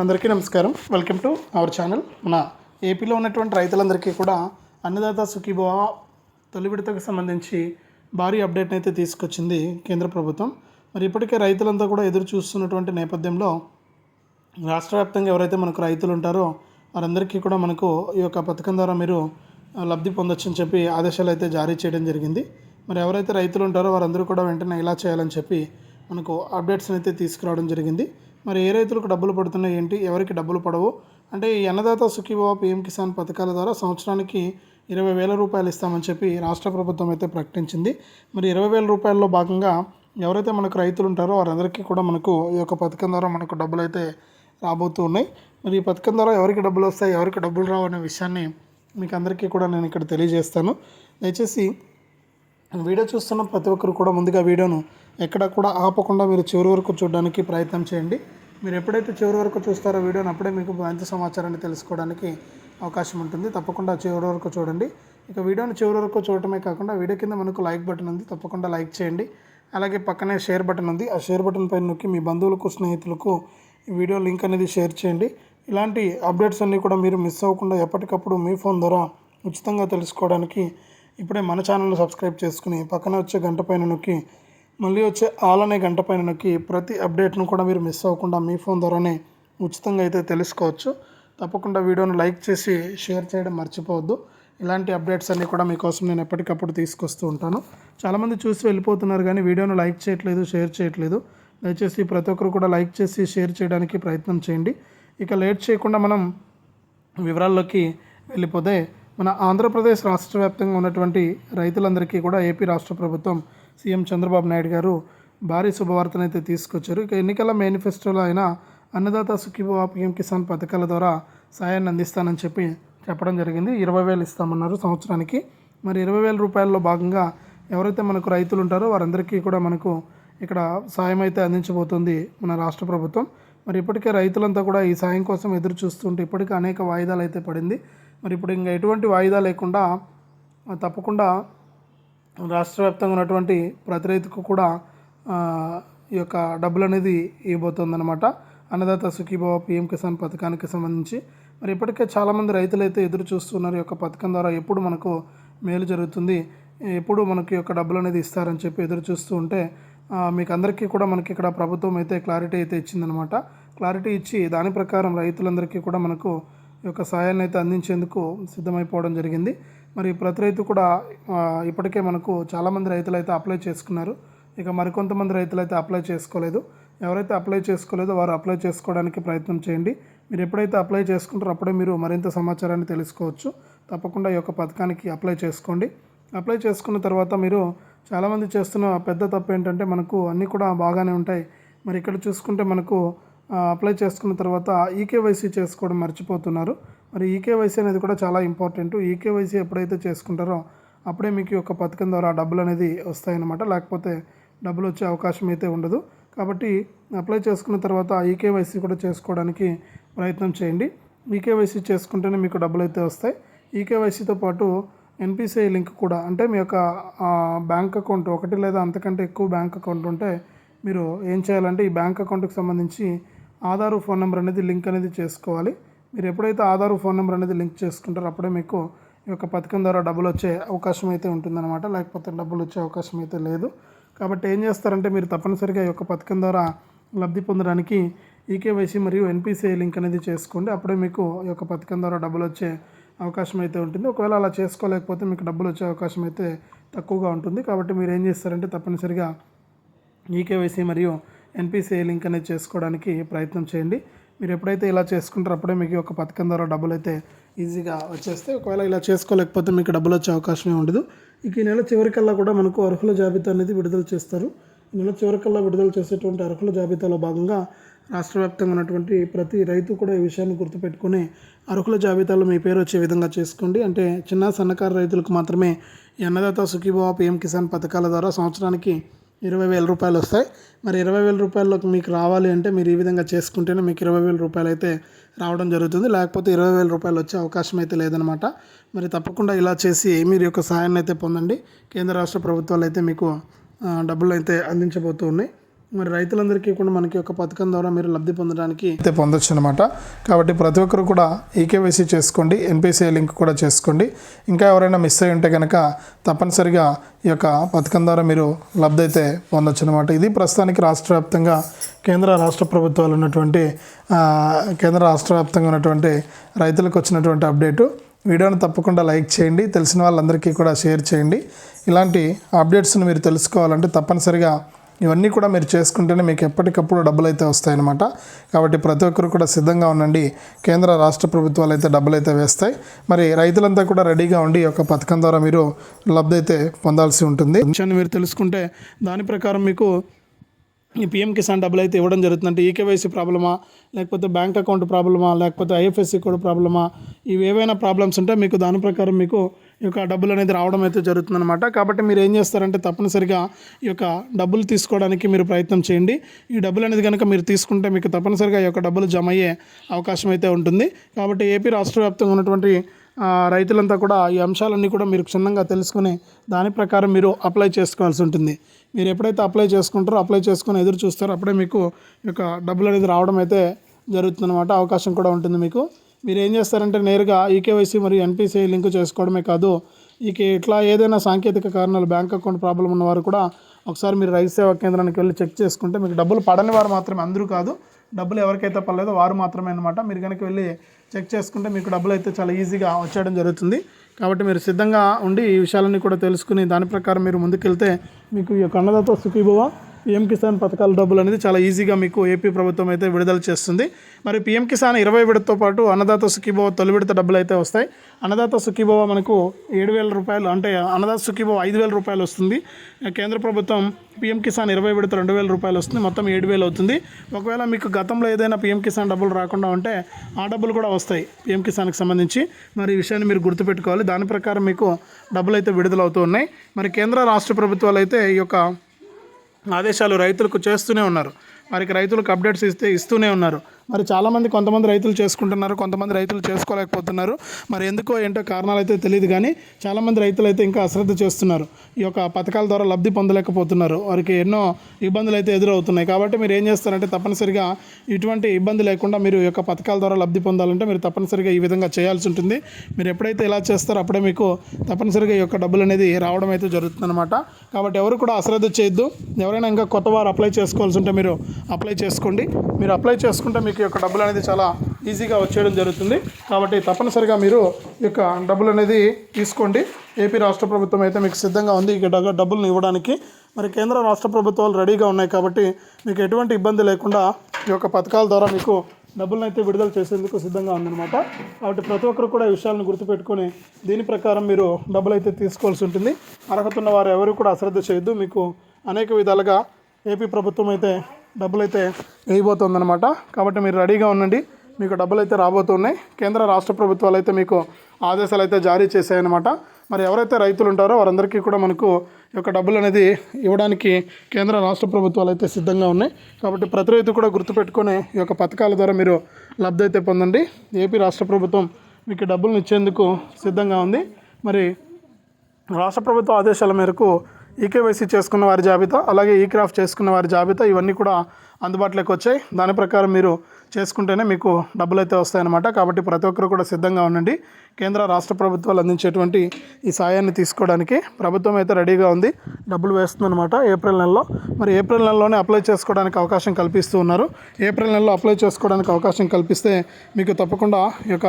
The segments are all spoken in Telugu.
అందరికీ నమస్కారం. వెల్కమ్ టు అవర్ ఛానల్ మన ఏపీలో ఉన్నటువంటి రైతులందరికీ కూడా అన్నదాత సుఖీభవ తొలి విడతకు సంబంధించి భారీ అప్డేట్ని అయితే తీసుకొచ్చింది కేంద్ర ప్రభుత్వం. మరి ఇప్పటికే రైతులంతా కూడా ఎదురు చూస్తున్నటువంటి నేపథ్యంలో రాష్ట్ర వ్యాప్తంగా ఎవరైతే మనకు రైతులు ఉంటారో వారందరికీ కూడా మనకు ఈ యొక్క పథకం ద్వారా మీరు లబ్ధి పొందొచ్చు అని చెప్పి ఆదేశాలు అయితే జారీ చేయడం జరిగింది. మరి ఎవరైతే రైతులు ఉంటారో వారందరూ కూడా వెంటనే ఇలా చేయాలని చెప్పి మనకు అప్డేట్స్ని అయితే తీసుకురావడం జరిగింది. మరి ఏ రైతులకు డబ్బులు పడుతున్నాయి ఏంటి? ఎవరికి డబ్బులు పడవు? అంటే ఈ అన్నదాత సుఖీభావ పిఎం కిసాన్ పథకాల ద్వారా సంవత్సరానికి ఇరవై వేల రూపాయలు ఇస్తామని చెప్పి రాష్ట్ర ప్రభుత్వం అయితే ప్రకటించింది. మరి ఇరవై వేల రూపాయల్లో భాగంగా ఎవరైతే మనకు రైతులు ఉంటారో వారందరికీ కూడా మనకు ఈ యొక్క పథకం ద్వారా మనకు డబ్బులు అయితే రాబోతూ ఉన్నాయి. మరి ఈ పథకం ద్వారా ఎవరికి డబ్బులు వస్తాయి? ఎవరికి డబ్బులు రావు అనే విషయాన్ని మీకు అందరికీ కూడా నేను ఇక్కడ తెలియజేస్తాను. దయచేసి వీడియో చూస్తున్న ప్రతి ఒక్కరు కూడా ముందుగా వీడియోను ఎక్కడ కూడా ఆపకుండా మీరు చివరి వరకు చూడడానికి ప్రయత్నం చేయండి. మీరు ఎప్పుడైతే చివరి వరకు చూస్తారో వీడియోని అప్పుడే మీకు మంచి సమాచారాన్ని తెలుసుకోవడానికి అవకాశం ఉంటుంది. తప్పకుండా చివరి వరకు చూడండి. ఇక వీడియోని చివరి వరకు చూడటమే కాకుండా వీడియో కింద మనకు లైక్ బటన్ ఉంది. తప్పకుండా లైక్ చేయండి. అలాగే పక్కనే షేర్ బటన్ ఉంది. ఆ షేర్ బటన్ పైన నొక్కి మీ బంధువులకు స్నేహితులకు ఈ వీడియో లింక్ అనేది షేర్ చేయండి. ఇలాంటి అప్డేట్స్ అన్నీ కూడా మీరు మిస్ అవ్వకుండా ఎప్పటికప్పుడు మీ ఫోన్ ద్వారా ఉచితంగా తెలుసుకోవడానికి ఇప్పుడే మన ఛానల్ని సబ్స్క్రైబ్ చేసుకుని పక్కన వచ్చే గంట పైన నొక్కి మళ్ళీ వచ్చే ఆల్ అనే గంట పైన నొక్కి ప్రతి అప్డేట్ను కూడా మీరు మిస్ అవ్వకుండా మీ ఫోన్ ద్వారానే ఉచితంగా అయితే తెలుసుకోవచ్చు. తప్పకుండా వీడియోను లైక్ చేసి షేర్ చేయడం మర్చిపోవద్దు. ఇలాంటి అప్డేట్స్ అన్నీ కూడా మీకోసం నేను ఎప్పటికప్పుడు తీసుకొస్తూ ఉంటాను. చాలామంది చూసి వెళ్ళిపోతున్నారు కానీ వీడియోను లైక్ చేయట్లేదు షేర్ చేయట్లేదు. దయచేసి ప్రతి ఒక్కరు కూడా లైక్ చేసి షేర్ చేయడానికి ప్రయత్నం చేయండి. ఇక లేట్ చేయకుండా మనం వివరాల్లోకి వెళ్ళిపోతే మన ఆంధ్రప్రదేశ్ రాష్ట్ర వ్యాప్తంగా ఉన్నటువంటి రైతులందరికీ కూడా ఏపీ రాష్ట్ర ప్రభుత్వం సీఎం చంద్రబాబు నాయుడు గారు భారీ శుభవార్తను అయితే తీసుకొచ్చారు. ఇక ఎన్నికల మేనిఫెస్టోలో అయిన అన్నదాత సుఖీభవ పిఎం కిసాన్ పథకాల ద్వారా సాయాన్ని అందిస్తానని చెప్పి చెప్పడం జరిగింది. ఇరవై వేలు ఇస్తామన్నారు సంవత్సరానికి. మరి ఇరవై వేల రూపాయల్లో భాగంగా ఎవరైతే మనకు రైతులు ఉంటారో వారందరికీ కూడా మనకు ఇక్కడ సాయం అయితే అందించబోతుంది మన రాష్ట్ర ప్రభుత్వం. మరి ఇప్పటికే రైతులంతా కూడా ఈ సాయం కోసం ఎదురు చూస్తుంటే ఇప్పటికే అనేక వాయిదాలు అయితే పడింది. మరి ఇప్పుడు ఇంకా ఎటువంటి వాయిదా లేకుండా తప్పకుండా రాష్ట్ర వ్యాప్తంగా ఉన్నటువంటి ప్రతి రైతుకు కూడా ఈ యొక్క డబ్బులు అనేది ఇవ్వబోతుందన్నమాట. అన్నదాత సుఖీభావ పిఎం కిసాన్ పథకానికి సంబంధించి. మరి ఇప్పటికే చాలామంది రైతులు అయితే ఎదురు చూస్తున్నారు ఈ యొక్క పథకం ద్వారా ఎప్పుడు మనకు మేలు జరుగుతుంది ఎప్పుడు మనకి యొక్క డబ్బులు అనేది ఇస్తారని చెప్పి ఎదురు చూస్తూ ఉంటే మీకు అందరికీ కూడా మనకి ఇక్కడ ప్రభుత్వం అయితే క్లారిటీ అయితే ఇచ్చిందనమాట క్లారిటీ ఇచ్చి దాని ప్రకారం రైతులందరికీ కూడా మనకు యొక్క సహాయాన్ని అయితే అందించేందుకు సిద్ధమైపోవడం జరిగింది. మరి ప్రతి రైతు కూడా ఇప్పటికే మనకు చాలామంది రైతులు అయితే అప్లై చేసుకున్నారు. ఇక మరికొంతమంది రైతులు అయితే అప్లై చేసుకోలేదు. ఎవరైతే అప్లై చేసుకోలేదో వారు అప్లై చేసుకోవడానికి ప్రయత్నం చేయండి. మీరు ఎప్పుడైతే అప్లై చేసుకుంటారో అప్పుడే మీరు మరింత సమాచారాన్ని తెలుసుకోవచ్చు. తప్పకుండా ఈ యొక్క పథకానికి అప్లై చేసుకోండి. అప్లై చేసుకున్న తర్వాత మీరు చాలామంది చేస్తున్న పెద్ద తప్పు ఏంటంటే మనకు అన్నీ కూడా బాగానే ఉంటాయి. మరి ఇక్కడ చూసుకుంటే మనకు అప్లై చేసుకున్న తర్వాత ఈకేవైసీ చేసుకోవడం మర్చిపోతున్నారు. మరి ఈకేవైసీ అనేది కూడా చాలా ఇంపార్టెంట్ ఈకేవైసీ ఎప్పుడైతే చేసుకుంటారో అప్పుడే మీకు ఒక యొక్క పథకం ద్వారా డబ్బులు అనేది వస్తాయన్నమాట. లేకపోతే డబ్బులు వచ్చే అవకాశం అయితే ఉండదు. కాబట్టి అప్లై చేసుకున్న తర్వాత ఈకేవైసీ కూడా చేసుకోవడానికి ప్రయత్నం చేయండి. ఈకేవైసీ చేసుకుంటేనే మీకు డబ్బులు అయితే వస్తాయి. ఈకేవైసీతో పాటు ఎన్పిసిఐ లింక్ కూడా అంటే మీ యొక్క బ్యాంక్ అకౌంట్ ఒకటి లేదా అంతకంటే ఎక్కువ బ్యాంక్ అకౌంట్ ఉంటే మీరు ఏం చేయాలంటే ఈ బ్యాంక్ అకౌంట్కి సంబంధించి ఆధారు ఫోన్ నెంబర్ అనేది లింక్ అనేది చేసుకోవాలి. మీరు ఎప్పుడైతే ఆధారు ఫోన్ నెంబర్ అనేది లింక్ చేసుకుంటారో అప్పుడే మీకు ఈ యొక్క పథకం ద్వారా డబ్బులు వచ్చే అవకాశం అయితే ఉంటుందన్నమాట. లేకపోతే డబ్బులు వచ్చే అవకాశం అయితే లేదు. కాబట్టి ఏం చేస్తారంటే మీరు తప్పనిసరిగా ఈ యొక్క పథకం ద్వారా లబ్ధి పొందడానికి ఈకేవైసీ మరియు ఎన్పిసిఐ లింక్ అనేది చేసుకోండి. అప్పుడే మీకు ఈ యొక్క పథకం ద్వారా డబ్బులు వచ్చే అవకాశం అయితే ఉంటుంది. ఒకవేళ అలా చేసుకోలేకపోతే మీకు డబ్బులు వచ్చే అవకాశం అయితే తక్కువగా ఉంటుంది. కాబట్టి మీరు ఏం చేస్తారంటే తప్పనిసరిగా ఈకేవైసీ మరియు ఎన్పిసిఐ లింక్ అనేది చేసుకోవడానికి ప్రయత్నం చేయండి. మీరు ఎప్పుడైతే ఇలా చేసుకుంటారో అప్పుడే మీకు ఒక పథకం ద్వారా డబ్బులు అయితే ఈజీగా వచ్చేస్తే ఒకవేళ ఇలా చేసుకోలేకపోతే మీకు డబ్బులు వచ్చే అవకాశమే ఉండదు. ఇక ఈ నెల చివరికల్లా కూడా మనకు అర్హుల జాబితా అనేది విడుదల చేస్తారు. ఈ నెల చివరికల్లా విడుదల చేసేటువంటి అర్హుల జాబితాలో భాగంగా రాష్ట్ర వ్యాప్తంగా ఉన్నటువంటి ప్రతి రైతు కూడా ఈ విషయాన్ని గుర్తుపెట్టుకుని అర్హుల జాబితాలో మీ పేరు వచ్చే విధంగా చేసుకోండి. అంటే చిన్న సన్నకారు రైతులకు మాత్రమే ఈ అన్నదాత సుఖీభావ పిఎం కిసాన్ పథకాల ద్వారా సంవత్సరానికి ఇరవై వేల రూపాయలు వస్తాయి. మరి ఇరవై వేల రూపాయల్లోకి మీకు రావాలి అంటే మీరు ఈ విధంగా చేసుకుంటేనే మీకు ఇరవై వేల రూపాయలు అయితే రావడం జరుగుతుంది. లేకపోతే ఇరవై వేల రూపాయలు వచ్చే అవకాశం అయితే లేదనమాట మరి తప్పకుండా ఇలా చేసి మీరు యొక్క సహాయాన్ని అయితే పొందండి. కేంద్ర రాష్ట్ర ప్రభుత్వాలు అయితే మీకు డబ్బులు అయితే అందించబోతూ ఉన్నాయి. మరి రైతులందరికీ కూడా మనకి ఒక పథకం ద్వారా మీరు లబ్ధి పొందడానికి అయితే పొందొచ్చు అనమాట కాబట్టి ప్రతి ఒక్కరు కూడా ఈకేవైసీ చేసుకోండి ఎన్పిసిఐ లింక్ కూడా చేసుకోండి. ఇంకా ఎవరైనా మిస్ అయి ఉంటే కనుక తప్పనిసరిగా ఈ యొక్క పథకం ద్వారా మీరు లబ్ధి అయితే పొందొచ్చు అనమాట ఇది ప్రస్తుతానికి రాష్ట్ర వ్యాప్తంగా కేంద్ర రాష్ట్ర ప్రభుత్వాలు ఉన్నటువంటి కేంద్ర రాష్ట్ర వ్యాప్తంగా ఉన్నటువంటి రైతులకు వచ్చినటువంటి అప్డేటు. వీడియోను తప్పకుండా లైక్ చేయండి తెలిసిన వాళ్ళందరికీ కూడా షేర్ చేయండి. ఇలాంటి అప్డేట్స్ని మీరు తెలుసుకోవాలంటే తప్పనిసరిగా ఇవన్నీ కూడా మీరు చేసుకుంటేనే మీకు ఎప్పటికప్పుడు డబ్బులు అయితే వస్తాయన్నమాట. కాబట్టి ప్రతి ఒక్కరు కూడా సిద్ధంగా ఉండండి. కేంద్ర రాష్ట్ర ప్రభుత్వాలు అయితే డబ్బులు అయితే వేస్తాయి. మరి రైతులంతా కూడా రెడీగా ఉండి ఈ యొక్క పథకం ద్వారా మీరు లబ్ధి అయితే పొందాల్సి ఉంటుంది. విషయాన్ని మీరు తెలుసుకుంటే దాని ప్రకారం మీకు ఈ పిఎం కిసాన్ డబ్బులు అయితే ఇవ్వడం జరుగుతుంది అంటే ఈకేవైసీ ప్రాబ్లమా? లేకపోతే బ్యాంక్ అకౌంట్ ప్రాబ్లమా? లేకపోతే ఐఎఫ్ఎస్సి కోడ్ ప్రాబ్లమా? ఇవి ఏవైనా ప్రాబ్లమ్స్ ఉంటే మీకు దాని ప్రకారం మీకు ఈ యొక్క డబ్బులు అనేది రావడం అయితే జరుగుతుందన్నమాట. కాబట్టి మీరు ఏం చేస్తారంటే తప్పనిసరిగా ఈ యొక్క డబ్బులు తీసుకోవడానికి మీరు ప్రయత్నం చేయండి. ఈ డబ్బులు అనేది కనుక మీరు తీసుకుంటే మీకు తప్పనిసరిగా ఈ యొక్క డబ్బులు జమ అయ్యే అవకాశం అయితే ఉంటుంది. కాబట్టి ఏపీ రాష్ట్ర వ్యాప్తంగా ఉన్నటువంటి రైతులంతా కూడా ఈ అంశాలన్నీ కూడా మీరు క్షుణ్ణంగా తెలుసుకుని దాని ప్రకారం మీరు అప్లై చేసుకోవాల్సి ఉంటుంది. మీరు ఎప్పుడైతే అప్లై చేసుకుంటారో అప్లై చేసుకుని ఎదురు చూస్తారో అప్పుడే మీకు యొక్క డబ్బులు అనేది రావడం అయితే జరుగుతుందన్నమాట. అవకాశం కూడా ఉంటుంది మీకు. మీరు ఏం చేస్తారంటే నేరుగా ఈకేవైసీ మరియు ఎన్పిసిఐ లింక్ చేసుకోవడమే కాదు ఇక ఇట్లా ఏదైనా సాంకేతిక కారణాలు బ్యాంక్ అకౌంట్ ప్రాబ్లం ఉన్నవారు కూడా ఒకసారి మీరు రైతు సేవా కేంద్రానికి వెళ్ళి చెక్ చేసుకుంటే మీకు డబ్బులు పడని వారు మాత్రమే అందరూ కాదు. డబ్బులు ఎవరికైతే పర్లేదో వారు మాత్రమే అనమాట మీరు కనుక వెళ్ళి చెక్ చేసుకుంటే మీకు డబ్బులు అయితే చాలా ఈజీగా వచ్చేయడం జరుగుతుంది. కాబట్టి మీరు సిద్ధంగా ఉండి ఈ విషయాలన్నీ కూడా తెలుసుకుని దాని ప్రకారం మీరు ముందుకెళ్తే మీకు ఈ యొక్క అన్నదాత సుఖీభవ. పిఎం కిసాన్ పథకాల డబ్బులు అనేది చాలా ఈజీగా మీకు ఏపీ ప్రభుత్వం అయితే విడుదల చేస్తుంది. మరి పిఎం కిసాన్ ఇరవై విడతతో పాటు అన్నదాత సుఖీభవ తొలి విడత డబ్బులు అయితే వస్తాయి. అన్నదాత సుఖీభవ మనకు ఏడు వేల రూపాయలు అంటే అన్నదాత సుఖీభవ ఐదు వేల రూపాయలు వస్తుంది. కేంద్ర ప్రభుత్వం పిఎం కిసాన్ ఇరవై విడత రెండు వేల రూపాయలు వస్తుంది. మొత్తం ఏడు వేలు అవుతుంది. ఒకవేళ మీకు గతంలో ఏదైనా పిఎం కిసాన్ డబ్బులు రాకుండా ఉంటే ఆ డబ్బులు కూడా వస్తాయి పిఎం కిసాన్కి సంబంధించి. మరి ఈ విషయాన్ని మీరు గుర్తుపెట్టుకోవాలి. దాని ప్రకారం మీకు డబ్బులు అయితే విడుదల ఉన్నాయి. మరి కేంద్ర రాష్ట్ర ప్రభుత్వాలు అయితే ఈ యొక్క ఆదేశాలు రైతులకు చేస్తూనే ఉన్నారు. వారికి రైతులకు అప్డేట్స్ ఇస్తే ఇస్తూనే ఉన్నారు. మరి చాలామంది కొంతమంది రైతులు చేసుకుంటున్నారు కొంతమంది రైతులు చేసుకోలేకపోతున్నారు. మరి ఎందుకో ఏంటో కారణాలు అయితే తెలియదు కానీ చాలామంది రైతులు అయితే ఇంకా అశ్రద్ధ చేస్తున్నారు. ఈ యొక్క పథకాల ద్వారా లబ్ధి పొందలేకపోతున్నారు. వారికి ఎన్నో ఇబ్బందులు అయితే ఎదురవుతున్నాయి. కాబట్టి మీరు ఏం చేస్తారంటే తప్పనిసరిగా ఇటువంటి ఇబ్బంది లేకుండా మీరు ఈ యొక్క పథకాల ద్వారా లబ్ధి పొందాలంటే మీరు తప్పనిసరిగా ఈ విధంగా చేయాల్సి ఉంటుంది. మీరు ఎప్పుడైతే ఇలా చేస్తారో అప్పుడే మీకు తప్పనిసరిగా ఈ యొక్క డబ్బులు అనేది రావడం అయితే జరుగుతుందన్నమాట. కాబట్టి ఎవరు కూడా అశ్రద్ధ చేయొద్దు. ఎవరైనా ఇంకా కొత్త వారు అప్లై చేసుకోవాల్సి ఉంటే మీరు అప్లై చేసుకోండి. మీరు అప్లై చేసుకుంటే మీకు మీకు యొక్క డబ్బులు అనేది చాలా ఈజీగా వచ్చేయడం జరుగుతుంది. కాబట్టి తప్పనిసరిగా మీరు ఈ యొక్క డబ్బులు అనేది తీసుకోండి. ఏపీ రాష్ట్ర ప్రభుత్వం అయితే మీకు సిద్ధంగా ఉంది. ఇక డబ్బులను ఇవ్వడానికి మరి కేంద్ర రాష్ట్ర ప్రభుత్వాలు రెడీగా ఉన్నాయి కాబట్టి మీకు ఎటువంటి ఇబ్బంది లేకుండా ఈ యొక్క పథకాల ద్వారా మీకు డబ్బులను అయితే విడుదల చేసేందుకు సిద్ధంగా ఉందన్నమాట. కాబట్టి ప్రతి ఒక్కరు కూడా ఈ విషయాలను గుర్తుపెట్టుకొని దీని ప్రకారం మీరు డబ్బులు అయితే తీసుకోవాల్సి ఉంటుంది. అర్హత ఉన్న వారు ఎవరు కూడా అశ్రద్ధ చేయొద్దు. మీకు అనేక విధాలుగా ఏపీ ప్రభుత్వం అయితే డబ్బులు అయితే వేయబోతుందన్నమాట. కాబట్టి మీరు రెడీగా ఉండండి. మీకు డబ్బులు అయితే రాబోతున్నాయి. కేంద్ర రాష్ట్ర ప్రభుత్వాలు అయితే మీకు ఆదేశాలు అయితే జారీ చేశాయన్నమాట. మరి ఎవరైతే రైతులు ఉంటారో వారందరికీ కూడా మనకు ఈ యొక్క డబ్బులు అనేది ఇవ్వడానికి కేంద్ర రాష్ట్ర ప్రభుత్వాలు అయితే సిద్ధంగా ఉన్నాయి. కాబట్టి ప్రతి రైతు కూడా గుర్తుపెట్టుకొని ఈ యొక్క పథకాల ద్వారా మీరు లబ్ధి అయితే పొందండి. ఏపీ రాష్ట్ర ప్రభుత్వం మీకు డబ్బులను ఇచ్చేందుకు సిద్ధంగా ఉంది. మరి రాష్ట్ర ప్రభుత్వ ఆదేశాల మేరకు ఈకేవైసీ చేసుకున్న వారి జాబితా అలాగే ఈ క్రాఫ్ట్ చేసుకున్న వారి జాబితా ఇవన్నీ కూడా అందుబాటులోకి వచ్చాయి. దాని ప్రకారం మీరు చేసుకుంటేనే మీకు డబ్బులు అయితే వస్తాయన్నమాట. కాబట్టి ప్రతి ఒక్కరు కూడా సిద్ధంగా ఉండండి. కేంద్ర రాష్ట్ర ప్రభుత్వాలు అందించేటువంటి ఈ సాయాన్ని తీసుకోవడానికి ప్రభుత్వం అయితే రెడీగా ఉంది. డబ్బులు వేస్తుందన్నమాట ఏప్రిల్ నెలలో. మరి ఏప్రిల్ నెలలోనే అప్లై చేసుకోవడానికి అవకాశం కల్పిస్తూ ఉన్నారు. ఏప్రిల్ నెలలో అప్లై చేసుకోవడానికి అవకాశం కల్పిస్తే మీకు తప్పకుండా ఈ యొక్క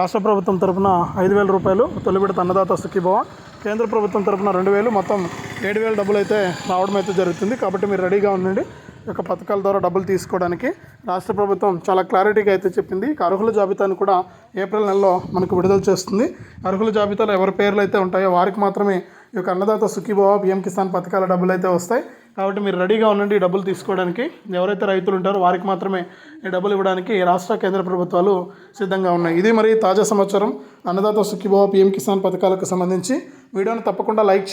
రాష్ట్ర ప్రభుత్వం తరపున ఐదు వేల రూపాయలు తొలిబిడత అన్నదాత సుఖీభవ. కేంద్ర ప్రభుత్వం తరపున రెండు వేలు మొత్తం ఏడు వేల డబ్బులు అయితే రావడం అయితే జరుగుతుంది. కాబట్టి మీరు రెడీగా ఉండండి. యొక్క పథకాల ద్వారా డబ్బులు తీసుకోవడానికి రాష్ట్ర ప్రభుత్వం చాలా క్లారిటీగా అయితే చెప్పింది. అర్హుల జాబితాను కూడా ఏప్రిల్ నెలలో మనకు విడుదల చేస్తుంది. అర్హుల జాబితాలో ఎవరి పేర్లు అయితే ఉంటాయో వారికి మాత్రమే ఈ యొక్క అన్నదాత సుఖీభావ పిఎం కిసాన్ పథకాల డబ్బులు అయితే వస్తాయి. కాబట్టి మీరు రెడీగా ఉండండి డబ్బులు తీసుకోవడానికి. ఎవరైతే రైతులు ఉంటారో వారికి మాత్రమే ఈ డబ్బులు ఇవ్వడానికి రాష్ట్ర కేంద్ర ప్రభుత్వాలు సిద్ధంగా ఉన్నాయి. ఇది మరి తాజా సమాచారం. అన్నదాత సుఖీభావ పిఎం కిసాన్ పథకాలకు సంబంధించి. వీడియోను తప్పకుండా లైక్ చేయండి.